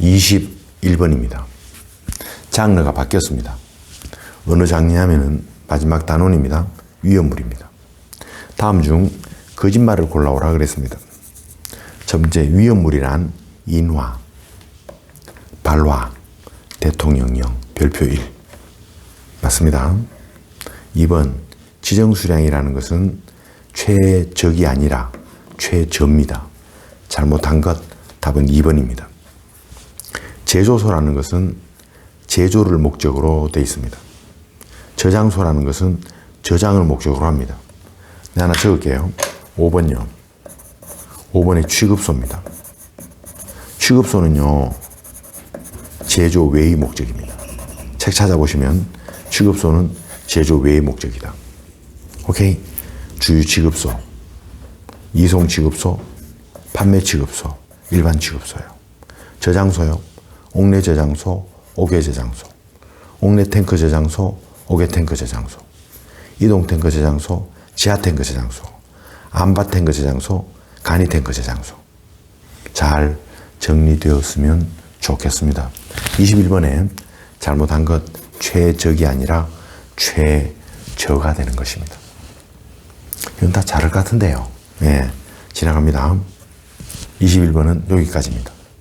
21번입니다. 장르가 바뀌었습니다. 어느 장르냐면은 마지막 단원입니다. 위험물입니다. 다음 중 거짓말을 골라오라 그랬습니다. 첫 번째 위험물이란 인화, 발화, 대통령령, 별표 1. 맞습니다. 2번 지정수량이라는 것은 최적이 아니라 최저입니다. 잘못한 것 답은 2번입니다. 제조소라는 것은 제조를 목적으로 되어 있습니다. 저장소라는 것은 저장을 목적으로 합니다. 네, 하나 적을게요. 5번요. 5번에 취급소입니다. 취급소는요, 제조 외의 목적입니다. 책 찾아보시면 취급소는 제조 외의 목적이다. 오케이? 주유 취급소, 이송 취급소, 판매 취급소, 일반 취급소요. 저장소요. 옥내 저장소, 옥외 저장소. 옥내 탱크 저장소, 옥외 탱크 저장소. 이동 탱크 저장소, 지하 탱크 저장소. 안바 탱크 저장소, 간이 탱크 저장소. 잘 정리되었으면 좋겠습니다. 21번에 잘못한 것 최적이 아니라 최저가 되는 것입니다. 이건 다것 같은데요. 예, 지나갑니다. 21번은 여기까지입니다.